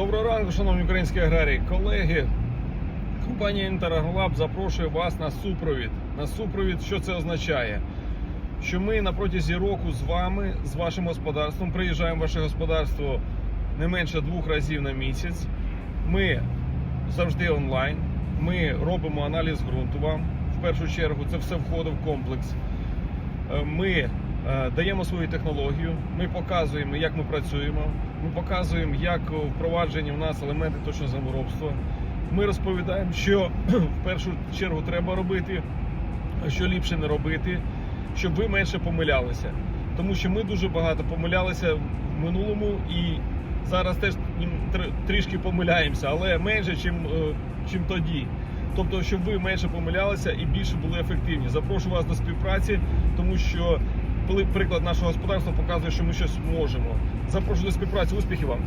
Доброго ранку, шановні українські аграрії, колеги. Компанія Інтерагролаб запрошує вас на супровід. На супровід, що це означає? Що ми на протязі року з вами, з вашим господарством, приїжджаємо в ваше господарство не менше двох разів на місяць. Ми завжди онлайн. Ми робимо аналіз ґрунту вам. В першу чергу це все входить в комплекс. Е, Ми даємо свою технологію, ми показуємо, як ми працюємо, ми показуємо, як впроваджені в нас елементи точного землеробства. Ми розповідаємо, що в першу чергу треба робити, що ліпше не робити, щоб ви менше помилялися. Тому що ми дуже багато помилялися в минулому і зараз теж трішки помиляємося, але менше, чим, е, чим тоді. Тобто, щоб ви менше помилялися і більше були ефективні. Запрошую вас до співпраці, тому що приклад нашого господарства показує, що ми щось можемо. Запрошую до співпраці. Успіхів вам!